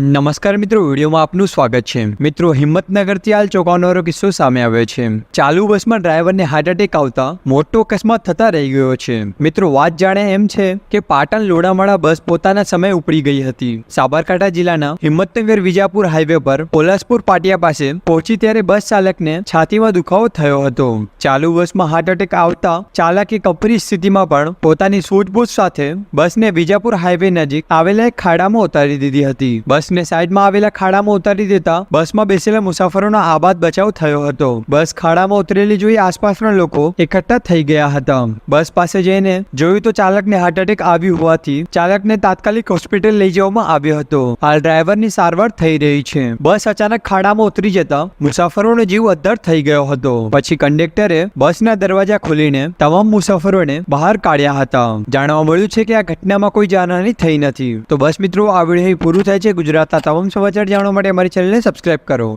નમસ્કાર મિત્રો, વિડીયોમાં આપનું સ્વાગત છે. મિત્રો, હિંમતનગરથી હાલ ચોંકાવનારો કિસ્સો સામે આવ્યો છે. ચાલુ બસમાં ડ્રાઈવરને હાર્ટ એટેક આવતા મોટો અકસ્માત થતા રહી ગયો છે. મિત્રો, વાત જાણે એમ છે કે પાટણ લોડામાળા બસ પોતાના સમય ઉપડી ગઈ હતી. સાબરકાંઠા જિલ્લાના હિંમતનગર વિજાપુર હાઈવે પર પોલાસપુર પાટિયા પાસે પહોંચી ત્યારે બસ ચાલકને છાતીમાં દુખાવો થયો હતો. ચાલુ બસમાં હાર્ટ એટેક આવતા ચાલકે કપરી સ્થિતિમાં પણ પોતાની સૂઝબૂછ સાથે બસને વિજાપુર હાઈવે નજીક આવેલા એક ખાડામાં ઉતારી દીધી હતી. બસને સાઈડમાં આવેલા ખાડામાં ઉતારી દેતા બસમાં બેસેલા મુસાફરોનો આબાદ બચાવ થયો હતો. બસ ખાડામાં ઉતરેલી જોઈ આસપાસના લોકો એકઠા થઈ ગયા હતા. બસ પાસે જઈને જોયું તો ચાલકને હાર્ટ એટેક આવ્યું હોવાથી ચાલકને તાત્કાલિક હોસ્પિટલ લઈ જવામાં આવ્યો હતો. હાલ ડ્રાઈવરની સારવાર થઈ રહી છે. બસ અચાનક ખાડામાં ઉતરી જતા મુસાફરોનો જીવ અદ્ધર થઈ ગયો હતો. પછી કંડક્ટરે બસના દરવાજા ખોલીને તમામ મુસાફરોને બહાર કાઢ્યા હતા. જાણવા મળ્યું છે કે આ ઘટનામાં કોઈ જાનહાની થઈ નથી. તો બસ મિત્રો, આ વીડિયો પૂરું થાય છે. ગુજરાતના તમામ સમાચાર જાણવા માટે અમારી ચેનલને સબસ્ક્રાઇબ કરો.